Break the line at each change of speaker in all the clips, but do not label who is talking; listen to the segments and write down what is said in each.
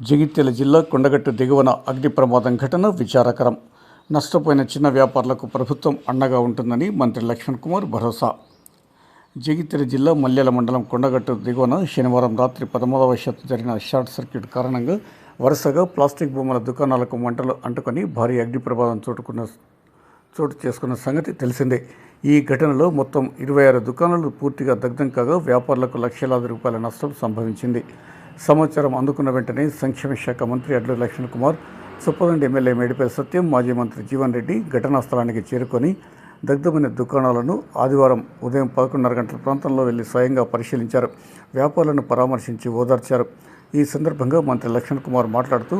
జగిత్యాల జిల్లా కొండగట్టు దిగువన అగ్ని ప్రమాదం ఘటన విచారకరం. నష్టపోయిన చిన్న వ్యాపారులకు ప్రభుత్వం అండగా ఉంటుందని మంత్రి లక్ష్మణ్ కుమార్ భరోసా. జగిత్యాల జిల్లా మల్యాల మండలం కొండగట్టు దిగువన శనివారం రాత్రి పదమూడవ శత జరిగిన షార్ట్ సర్క్యూట్ కారణంగా వరుసగా ప్లాస్టిక్ బొమ్మల దుకాణాలకు మంటలు అంటుకొని భారీ అగ్ని ప్రమాదం చోటుకున్న చోటు చేసుకున్న సంగతి తెలిసిందే. ఈ ఘటనలో మొత్తం ఇరవై ఆరు దుకాణాలు పూర్తిగా దగ్ధం కాగా వ్యాపారులకు లక్షలాది రూపాయల నష్టం సంభవించింది. సమాచారం అందుకున్న వెంటనే సంక్షేమ శాఖ మంత్రి అడ్లు లక్ష్మణ్ కుమార్ సుప్పదండి ఎమ్మెల్యే మేడిపల్లి సత్యం మాజీ మంత్రి జీవన్ రెడ్డి ఘటనా స్థలానికి చేరుకొని దగ్ధమైన దుకాణాలను ఆదివారం ఉదయం పదకొండున్నర గంటల ప్రాంతంలో వెళ్ళి స్వయంగా పరిశీలించారు. వ్యాపారులను పరామర్శించి ఓదార్చారు. ఈ సందర్భంగా మంత్రి లక్ష్మణ్ కుమార్ మాట్లాడుతూ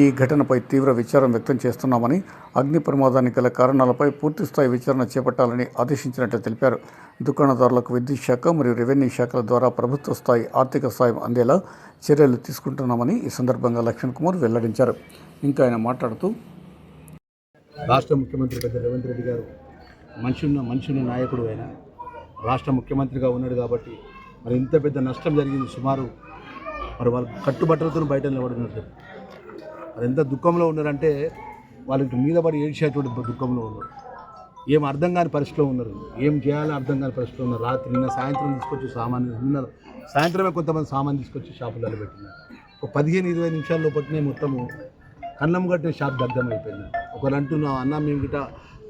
ఈ ఘటనపై తీవ్ర విచారం వ్యక్తం చేస్తున్నామని అగ్ని ప్రమాదానికి గల కారణాలపై పూర్తిస్థాయి విచారణ చేపట్టాలని ఆదేశించినట్లు తెలిపారు. దుకాణదారులకు విద్యుత్ శాఖ మరియు రెవెన్యూ శాఖల ద్వారా ప్రభుత్వ స్థాయి ఆర్థిక సాయం అందేలా చర్యలు తీసుకుంటున్నామని ఈ సందర్భంగా లక్ష్మణ్ కుమార్ వెల్లడించారు. ఇంకా ఆయన మాట్లాడుతూ
రాష్ట్ర ముఖ్యమంత్రి పెద్ద రేవంత్ రెడ్డి గారు మనిషి ఉన్న నాయకుడు అయినా రాష్ట్ర ముఖ్యమంత్రిగా ఉన్నాడు కాబట్టి మరి ఇంత పెద్ద నష్టం జరిగింది సుమారు మరి వాళ్ళు కట్టుబట్టలతో బయట నిలబడినట్టు మరి ఎంత దుఃఖంలో ఉన్నారంటే వాళ్ళకి మీద పడి ఏడ్చేటువంటి దుఃఖంలో ఉన్నారు ఏం అర్థం కాని పరిస్థితిలో ఉన్నారు. ఏం చేయాలో అర్థం కాని పరిస్థితిలో ఉన్నారు. రాత్రి నిన్న సాయంత్రం తీసుకొచ్చి సామాన్ నిన్న సాయంత్రమే కొంతమంది సామాన్ తీసుకొచ్చి షాపులలో పెట్టినారు ఒక పదిహేను ఇరవై నిమిషాల లోపలనే మొత్తము కన్నం కట్టిన షాప్ దగ్ధం అయిపోయింది ఒకరు అంటున్నాం అన్న మేము గిట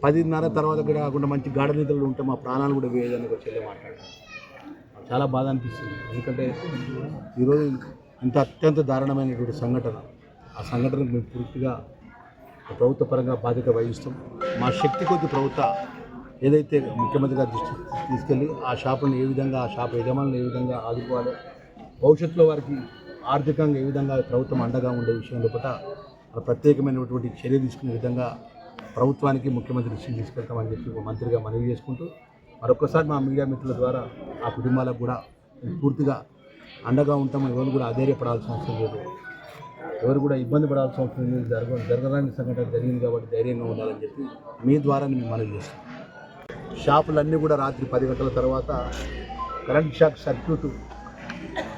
పదిన్నర తర్వాత కూడా కాకుండా మంచి గాఢ నిద్రలు ఉంటే మా ప్రాణాలు కూడా వేయదని ఒక చెల్లె మాట్లాడారు. చాలా బాధ అనిపిస్తుంది. ఎందుకంటే ఈరోజు ఇంత అత్యంత దారుణమైనటువంటి సంఘటన. ఆ సంఘటనకు మేము పూర్తిగా ప్రభుత్వ పరంగా బాధ్యత వహిస్తాం. మా శక్తి కొద్ది ప్రభుత్వ ఏదైతే ముఖ్యమంత్రి గారి దృష్టికి తీసుకెళ్ళి ఆ షాపులను ఏ విధంగా ఆ షాప్ యజమానులను ఏ విధంగా ఆదుకోవాలి భవిష్యత్తులో వారికి ఆర్థికంగా ఏ విధంగా ప్రభుత్వం అండగా ఉండే విషయం లోపల ప్రత్యేకమైనటువంటి చర్య తీసుకునే విధంగా ప్రభుత్వానికి ముఖ్యమంత్రి దృష్టికి తీసుకెళ్తామని చెప్పి ఒక మంత్రిగా మనవి చేసుకుంటూ మరొకసారి మా మీడియా మిత్రుల ద్వారా ఆ కుటుంబాలకు కూడా మేము పూర్తిగా అండగా ఉంటాము ఎవరు కూడా అధైర్యపడాల్సిన అవసరం లేదు. ఎవరు కూడా ఇబ్బంది పడాల్సిన అవసరం లేదు. జరగ జరగరాని సంఘటన జరిగింది కాబట్టి ధైర్యంగా ఉండాలని చెప్పి మీ ద్వారా మేము మనవి చేస్తాం. షాపులన్నీ కూడా రాత్రి పది గంటల తర్వాత కరెంట్ షాక్ సర్క్యూట్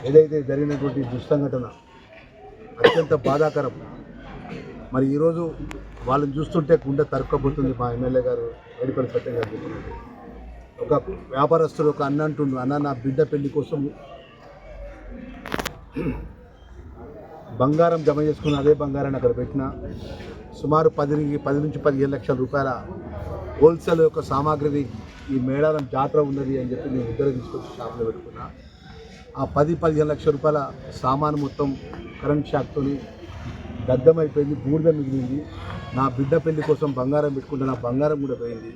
ఏదైతే జరిగినటువంటి దుస్సంఘటన అత్యంత బాధాకరం. మరి ఈరోజు వాళ్ళని చూస్తుంటే గుండె తరుక్కపోతుంది మా ఎమ్మెల్యే గారు ఎడిపల్లి సత్యం గారు ఒక వ్యాపారస్తుడు ఒక అన్న అంటుండు అన్న నా బిడ్డ పెళ్ళి కోసం బంగారం జమ చేసుకుని అదే బంగారాన్ని అక్కడ పెట్టిన సుమారు పది పది నుంచి పదిహేను లక్షల రూపాయల హోల్సేల్ యొక్క సామాగ్రిని ఈ మేడారం జాతర ఉన్నది అని చెప్పి నేను ఇద్దరు తీసుకొచ్చి షాపులో పెట్టుకున్నా. ఆ పది పదిహేను లక్షల రూపాయల సామాను మొత్తం కరెంట్ షాక్తోని దగ్ధమైపోయింది బూడిద మిగిలింది. నా బిడ్డ పెళ్ళి కోసం బంగారం పెట్టుకుంటే నా బంగారం కూడా పోయింది.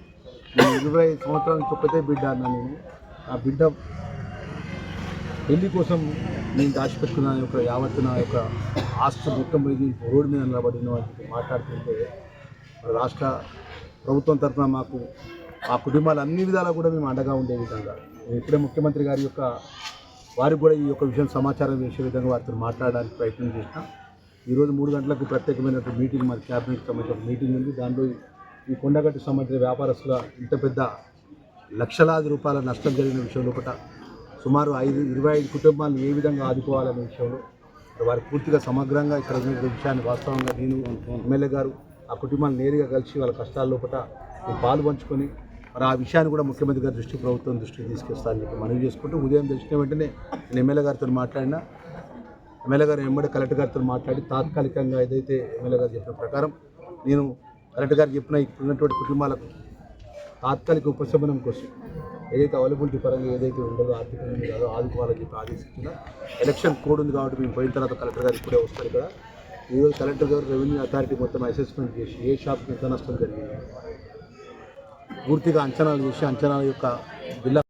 నేను ఇరవై ఐదు సంవత్సరాల నుంచి ఒక్కతే బిడ్డ అన్నా నేను. ఆ బిడ్డ పెళ్ళి కోసం నేను దాచిపెట్టుకున్న యొక్క యావత్తు నా యొక్క ఆస్తి మొత్తం పోయి రోడ్డు మీద నిలబడిన వాటికి మాట్లాడుతుంటే రాష్ట్ర ప్రభుత్వం తరఫున మాకు ఆ కుటుంబాలు అన్ని విధాలా కూడా మేము అండగా ఉండే విధంగా. నేను ఇప్పుడే ముఖ్యమంత్రి గారి యొక్క వారికి కూడా ఈ యొక్క విషయం సమాచారం చేసే విధంగా వారితో మాట్లాడడానికి ప్రయత్నం చేసిన ఈరోజు మూడు గంటలకు ప్రత్యేకమైనటువంటి మీటింగ్ మరి క్యాబినెట్ సంబంధించిన మీటింగ్ ఉంది. దాంట్లో ఈ కొండగట్టు సంబంధించిన వ్యాపారస్తుల ఇంత పెద్ద లక్షలాది రూపాయల నష్టం జరిగిన విషయంలో ఒకట సుమారు ఐదు ఇరవై ఐదు కుటుంబాలను ఏ విధంగా ఆదుకోవాలనే విషయంలో వారు పూర్తిగా సమగ్రంగా ఇక్కడ ఉన్న విషయాన్ని వాస్తవంగా నేను ఎమ్మెల్యే గారు ఆ కుటుంబాన్ని నేరుగా కలిసి వాళ్ళ కష్టాల లోపల పాలు పంచుకొని మరి ఆ విషయాన్ని కూడా ముఖ్యమంత్రి గారి దృష్టి ప్రభుత్వం దృష్టికి తీసుకొస్తానని చెప్పి మనవి చేసుకుంటూ ఉదయం తెలిసిన వెంటనే నేను ఎమ్మెల్యే గారితో మాట్లాడినా ఎమ్మెల్యే గారు వెంబడి కలెక్టర్ గారితో మాట్లాడి తాత్కాలికంగా ఏదైతే ఎమ్మెల్యే గారు చెప్పిన ప్రకారం నేను కలెక్టర్ గారు చెప్పిన ఇప్పుడున్నటువంటి కుటుంబాలకు తాత్కాలిక ఉపశమనం కోసం ఏదైతే అవైలబిలిటీ పరంగా ఏదైతే ఉండదో ఆర్థికంగా కాదో ఆదుకోవాలని చెప్పి ఆదేశించిన ఎలక్షన్ కోడ్ ఉంది కాబట్టి మేము పోయిన తర్వాత కలెక్టర్ గారు ఇప్పుడే వస్తారు ఇక్కడ. ఈరోజు కలెక్టర్ గారు రెవెన్యూ అథారిటీ మొత్తం అసెస్మెంట్ చేసి ఏ షాప్కి ఎంత నష్టం జరిగింది? పూర్తిగా అంచనాలు చేసి అంచనాల యొక్క బిల్ల